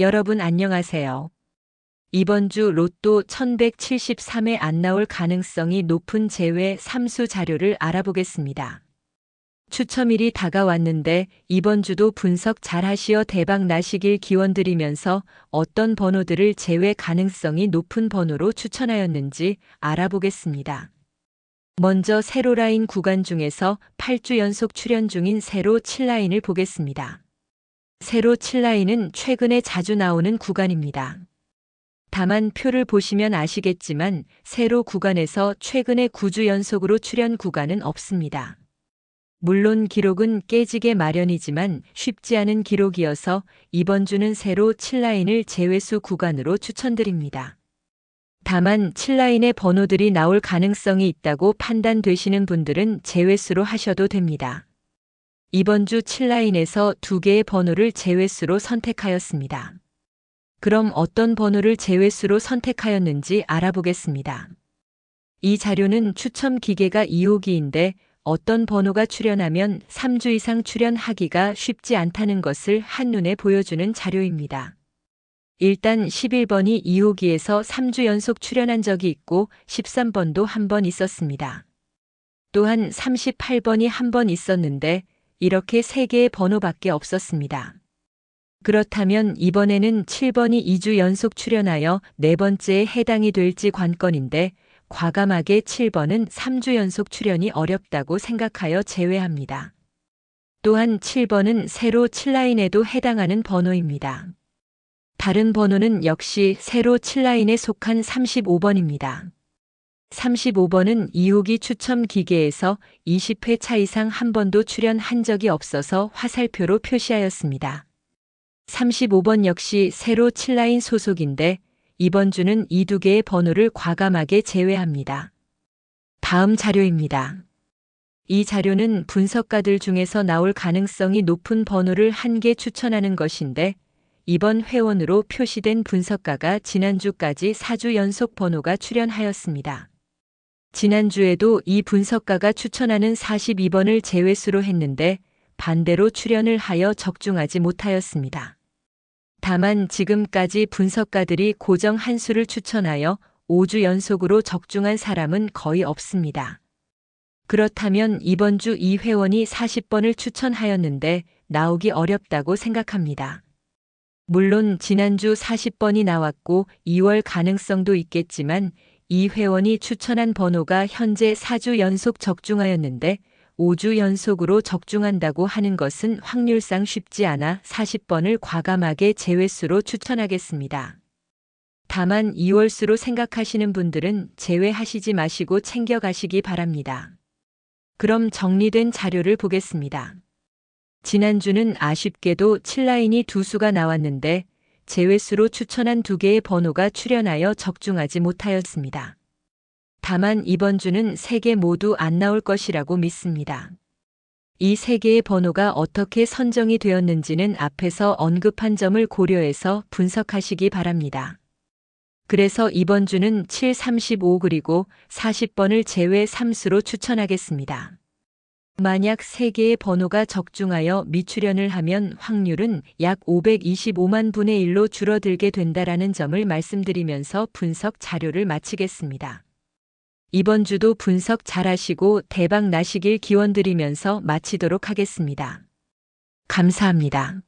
여러분 안녕하세요. 이번 주 로또 1173에 안 나올 가능성이 높은 제외 3수 자료를 알아보겠습니다. 추첨일이 다가왔는데 이번 주도 분석 잘 하시어 대박 나시길 기원드리면서 어떤 번호들을 제외 가능성이 높은 번호로 추천하였는지 알아보겠습니다. 먼저 세로 라인 구간 중에서 8주 연속 출연 중인 세로 7라인을 보겠습니다. 세로 7라인은 최근에 자주 나오는 구간입니다. 다만 표를 보시면 아시겠지만 세로 구간에서 최근에 9주 연속으로 출연 구간은 없습니다. 물론 기록은 깨지게 마련이지만 쉽지 않은 기록이어서 이번 주는 세로 7라인을 제외수 구간으로 추천드립니다. 다만 7라인의 번호들이 나올 가능성이 있다고 판단되시는 분들은 제외수로 하셔도 됩니다. 이번 주 7라인에서 두 개의 번호를 제외수로 선택하였습니다. 그럼 어떤 번호를 제외수로 선택하였는지 알아보겠습니다. 이 자료는 추첨 기계가 2호기인데 어떤 번호가 출연하면 3주 이상 출연하기가 쉽지 않다는 것을 한눈에 보여주는 자료입니다. 일단 11번이 2호기에서 3주 연속 출연한 적이 있고 13번도 한 번 있었습니다. 또한 38번이 한 번 있었는데 이렇게 3개의 번호밖에 없었습니다. 그렇다면 이번에는 7번이 2주 연속 출연하여 네 번째에 해당이 될지 관건인데 과감하게 7번은 3주 연속 출연이 어렵다고 생각하여 제외합니다. 또한 7번은 세로 7라인에도 해당하는 번호입니다. 다른 번호는 역시 세로 7라인에 속한 35번입니다. 35번은 2호기 추첨 기계에서 20회 차 이상 한 번도 출연한 적이 없어서 화살표로 표시하였습니다. 35번 역시 세로 7라인 소속인데 이번 주는 이 두 개의 번호를 과감하게 제외합니다. 다음 자료입니다. 이 자료는 분석가들 중에서 나올 가능성이 높은 번호를 한 개 추천하는 것인데 이번 회원으로 표시된 분석가가 지난주까지 4주 연속 번호가 출연하였습니다. 지난주에도 이 분석가가 추천하는 42번을 제외수로 했는데 반대로 출연을 하여 적중하지 못하였습니다. 다만 지금까지 분석가들이 고정 한 수를 추천하여 5주 연속으로 적중한 사람은 거의 없습니다. 그렇다면 이번 주 이 회원이 40번을 추천하였는데 나오기 어렵다고 생각합니다. 물론 지난주 40번이 나왔고 2월 가능성도 있겠지만 이 회원이 추천한 번호가 현재 4주 연속 적중하였는데 5주 연속으로 적중한다고 하는 것은 확률상 쉽지 않아 40번을 과감하게 제외수로 추천하겠습니다. 다만 2월수로 생각하시는 분들은 제외하시지 마시고 챙겨가시기 바랍니다. 그럼 정리된 자료를 보겠습니다. 지난주는 아쉽게도 7라인이 두 수가 나왔는데 제외수로 추천한 두 개의 번호가 출연하여 적중하지 못하였습니다. 다만 이번 주는 세 개 모두 안 나올 것이라고 믿습니다. 이 세 개의 번호가 어떻게 선정이 되었는지는 앞에서 언급한 점을 고려해서 분석하시기 바랍니다. 그래서 이번 주는 7, 35 그리고 40번을 제외 3수로 추천하겠습니다. 만약 3개의 번호가 적중하여 미출연을 하면 확률은 약 525만 분의 1로 줄어들게 된다라는 점을 말씀드리면서 분석 자료를 마치겠습니다. 이번 주도 분석 잘 하시고 대박 나시길 기원드리면서 마치도록 하겠습니다. 감사합니다.